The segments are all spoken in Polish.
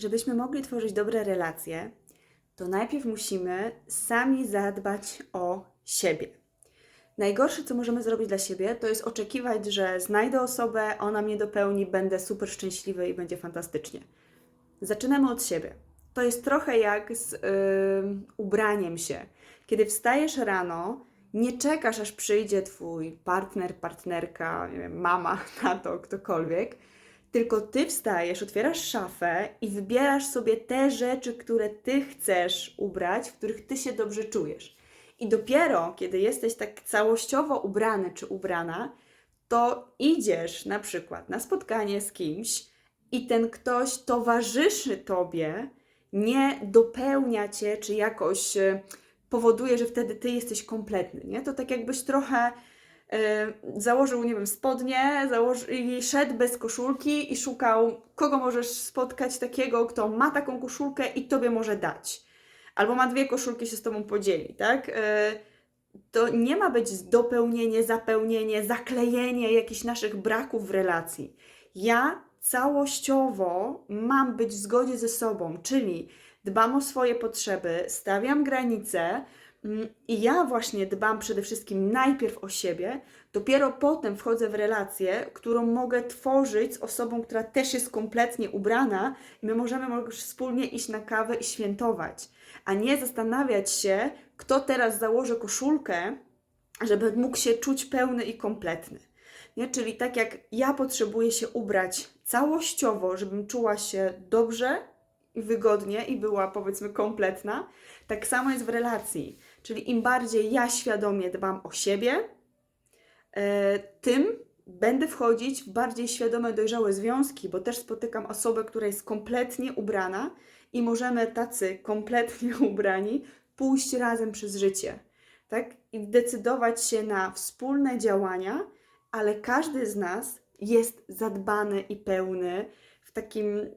żebyśmy mogli tworzyć dobre relacje, to najpierw musimy sami zadbać o siebie. Najgorsze, co możemy zrobić dla siebie, to jest oczekiwać, że znajdę osobę, ona mnie dopełni, będę super szczęśliwy i będzie fantastycznie. Zaczynamy od siebie. To jest trochę jak z yy, ubraniem się. Kiedy wstajesz rano, nie czekasz, aż przyjdzie twój partner, partnerka, nie wiem, mama, tato, ktokolwiek, tylko ty wstajesz, otwierasz szafę i wybierasz sobie te rzeczy, które ty chcesz ubrać, w których ty się dobrze czujesz. I dopiero kiedy jesteś tak całościowo ubrany czy ubrana, to idziesz na przykład na spotkanie z kimś i ten ktoś towarzyszy tobie, nie dopełnia cię, czy jakoś e, powoduje, że wtedy ty jesteś kompletny, nie? To tak jakbyś trochę założył, nie wiem, spodnie i szedł bez koszulki i szukał, kogo możesz spotkać takiego, kto ma taką koszulkę i tobie może dać. Albo ma dwie koszulki, się z tobą podzieli, tak? E, to nie ma być dopełnienie, zapełnienie, zaklejenie jakichś naszych braków w relacji. Ja całościowo mam być w zgodzie ze sobą, czyli dbam o swoje potrzeby, stawiam granice i ja właśnie dbam przede wszystkim najpierw o siebie, dopiero potem wchodzę w relację, którą mogę tworzyć z osobą, która też jest kompletnie ubrana i my możemy wspólnie iść na kawę i świętować, a nie zastanawiać się, kto teraz założy koszulkę, żeby mógł się czuć pełny i kompletny. Nie? Czyli tak jak ja potrzebuję się ubrać całościowo, żebym czuła się dobrze wygodnie i była powiedzmy kompletna, tak samo jest w relacji. Czyli im bardziej ja świadomie dbam o siebie, e, tym będę wchodzić w bardziej świadome, dojrzałe związki, bo też spotykam osobę, która jest kompletnie ubrana i możemy tacy kompletnie ubrani pójść razem przez życie, tak? I decydować się na wspólne działania, ale każdy z nas jest zadbany i pełny, w takim yy,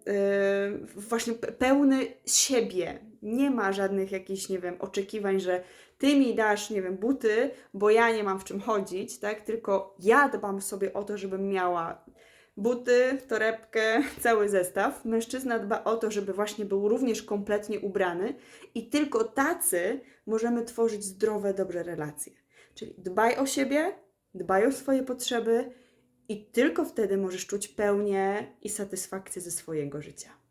właśnie pe- pełny siebie. Nie ma żadnych jakichś, nie wiem, oczekiwań, że ty mi dasz, nie wiem, buty, bo ja nie mam w czym chodzić, tak? Tylko ja dbam sobie o to, żebym miała buty, torebkę, cały zestaw. Mężczyzna dba o to, żeby właśnie był również kompletnie ubrany i tylko tacy możemy tworzyć zdrowe, dobre relacje. Czyli dbaj o siebie, dbaj o swoje potrzeby i tylko wtedy możesz czuć pełnię i satysfakcję ze swojego życia.